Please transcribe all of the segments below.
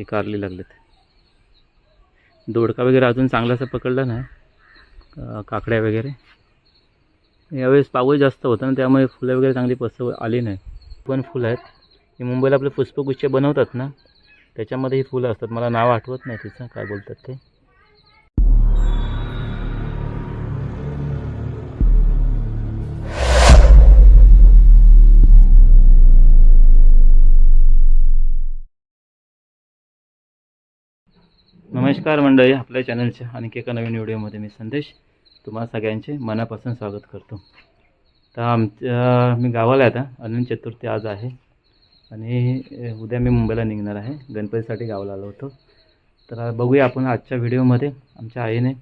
हे कारली लागलेत. दोडका वगैरे अजून चांगलासा पकडला नाही. काकड्या वगैरे. यावेळेस पाऊस जास्त होता ना त्यामुळे फुलं वगैरे चांगली पस आली नाही. पण फुलं आहेत. हे मुंबईला आपले पुष्पगुच्छ बनवतात ना त्याच्यामध्ये ही फुलं असतात. मला नाव आठवत नाही तिचं काय बोलतात ते. नमस्कार मंडळी आपल्या चॅनलच्या आणखी एका नवीन व्हिडिओमध्ये मी संदेश. तुम्हाला सगळ्यांचे मनापासून स्वागत करतो. तर आमच्या मी गावाला आहे आता. अनंत चतुर्थी आज आहे. आणि उद्या मी मुंबईला निघणार आहे. गणपतीसाठी गावाला आलो होतो. तर बघूया आपण आजच्या व्हिडिओमध्ये आमच्या आईने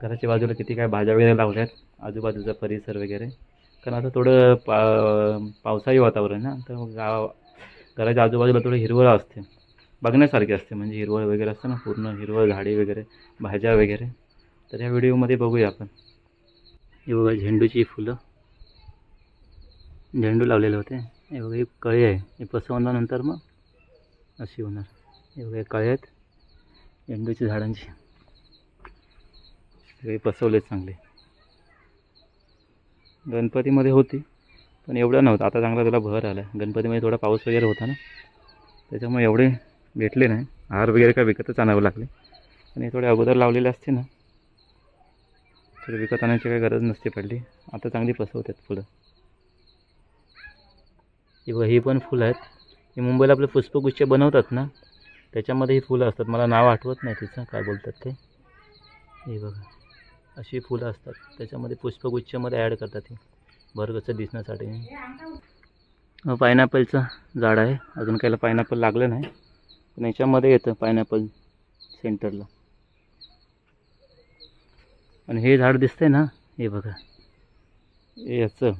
घराच्या बाजूला किती काय भाज्या वगैरे लावल्या आहेत आजूबाजूचा परिसर वगैरे. कारण आता थोडं पा पावसाळी वातावरण ना. तर गाव घराच्या आजूबाजूला थोडं हिरवळ असते. बघण्यासारखे असते. म्हणजे हिरवळ वगैरे असतं ना पूर्ण हिरवळ झाडी वगैरे भाज्या वगैरे. तर या व्हिडिओमध्ये बघूया आपण. हे बघा झेंडूची फुलं. झेंडू लावलेले होते. हे बघा ही कळी आहे. हे पसवल्यानंतर मग अशी होणार. हे बघा कळे आहेत. झेंडूची झाडांची. हे पसवले चांगले. गणपतीमध्ये होती पण एवढं नव्हतं. आता चांगला त्याला भर आला गणपतीमध्ये थोडा पाऊस वगैरे होता ना त्याच्यामुळे एवढे भेटले नाही. हार वगैरे काय विकतच आणावं लागले. आणि थोडे अगोदर लावलेले असते ना तर विकत आणायची काही गरज नसते पडली. आता चांगली फसवतात फुलं. ही बघा ही पण फुलं आहेत. ही मुंबईला आपले पुष्पगुच्छ बनवतात ना त्याच्यामध्ये ही फुलं असतात. मला नाव आठवत नाही तिचं काय बोलतात ते. हे बघा अशी फुलं असतात. त्याच्यामध्ये पुष्पगुच्छमध्ये ॲड करतात ही. भरगचं दिसण्यासाठी. पायनॅपलचं झाड आहे. अजून काहीला पायनॅपल लागलं नाही. पण याच्यामध्ये येतं पायनॅपल सेंटरला आणि हे झाड दिसतंय ना हे बघा. हे याचं.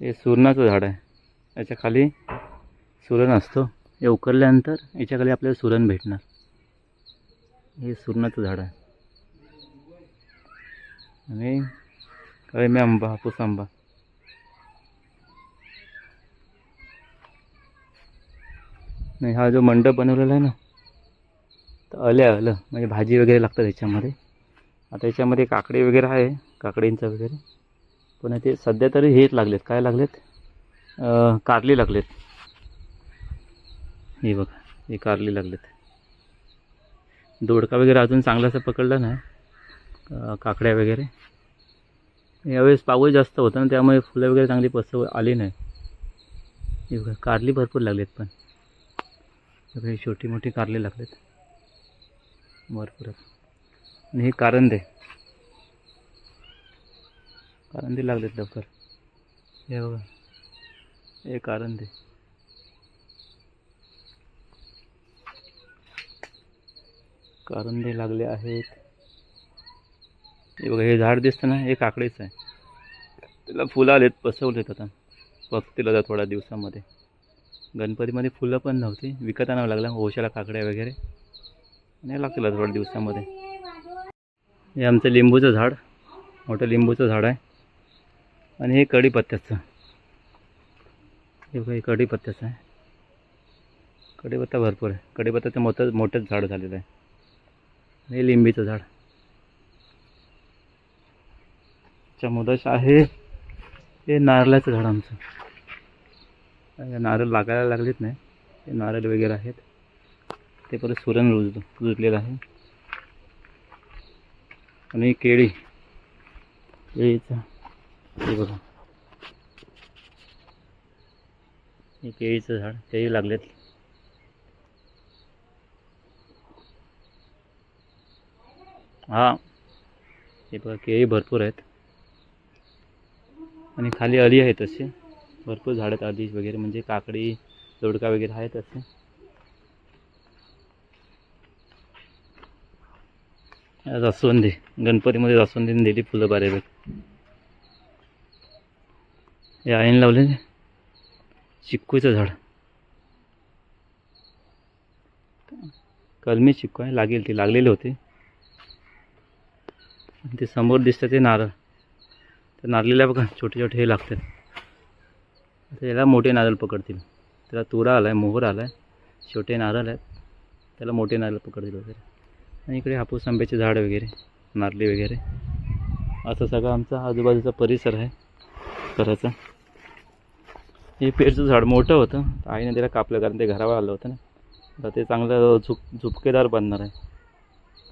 हे सुरणाचं झाड आहे. याच्या खाली सुरण असतो. हे उकरल्यानंतर याच्या खाली आपल्याला सुरण भेटणार. हे सुरणाचं झाड आहे. आणि कळमे आंबा हापूस आंबा. नाही हा जो मंडप बनवलेला आहे ना तर आलं आलं. म्हणजे भाजी वगैरे लागतं त्याच्यामध्ये. आता याच्यामध्ये काकडी वगैरे आहे काकडींचं वगैरे. पण ते सध्या तरी हेच लागलेत. काय लागलेत? कारली लागलेत. हे बघा हे कारली लागलेत. दोडका वगैरे अजून चांगलासा पकडला नाही. काकड्या वगैरे. यावेळेस पाऊस जास्त होता ना त्यामुळे फुलं वगैरे चांगली पसव आली नाही. हे बघा कारली भरपूर लागलेत पण. सगळे छोटी मोठी कारले लागलेत. भरपूर आहेत आणि हे कारंदे. कारंदे लागलेत लवकर. हे बघा. हे कारंदे. कारंदे लागले आहेत. हे बघा हे झाड दिसतं ना हे काकडीच आहे. त्याला फुलं आलेत पसवलेत आता. बघतील आता थोड्या दिवसामध्ये. गणपतीमध्ये फुलं पण नव्हती. विकत आणावं लागलं ओशाला काकड्या वगैरे. आणि लागतील थोड्या दिवसामध्ये. हे आमचं लिंबूचं झाड मोठं लिंबूचं झाड आहे. आणि हे कढीपत्त्याचं. हे बघा हे कढीपत्त्याचं आहे. कढीपत्ता भरपूर आहे. कढीपत्त्याचं मोठं मोठंच झाड झालेलं आहे. हे लिंबीचं झाड. चमोदश आहे. हे नारळाचं झाड आमचं. नारळ लागायला लागलेत नाही. ते नारळ वगैरे आहेत. ते परत सुरण रुज रुजलेलं आहे. आणि केळी. केळीचं हे बघा. हे केळीचं झाड केळी लागलेत. हा. हे बघा केळी भरपूर आहेत. आणि खाली अळी आहे तसे भरपूर झाडं आहेत आधी वगैरे म्हणजे काकडी दोडका वगैरे आहेत असे. जास्वंदी गणपतीमध्ये जास्वंदीने दिली फुलं बऱ्यापैकी. हे आईने लावले चिक्कूचं झाड. कलमी चिक्कू आहे लागेल ती लागलेली होती. ते समोर दिसतं ते नारळ. ते नारळीला बघा छोटे छोटे हे लागतात. त्याला याला मोठे नारळ पकडतील. त्याला तुरा आला आहे मोहर आला आहे छोटे नारळ आहेत. त्याला मोठे नारळ पकडतील वगैरे. आणि इकडे हापूस आंब्याचे झाड वगैरे नारळी वगैरे. असं सगळं आमचा आजूबाजूचा परिसर आहे घराचा. हे पेरचं झाड मोठं होतं. आईने त्याला कापलं कारण ते घरावर आलं होतं ना. आता ते चांगलं झुप झुपकेदार बनणार आहे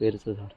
पेरचं झाड.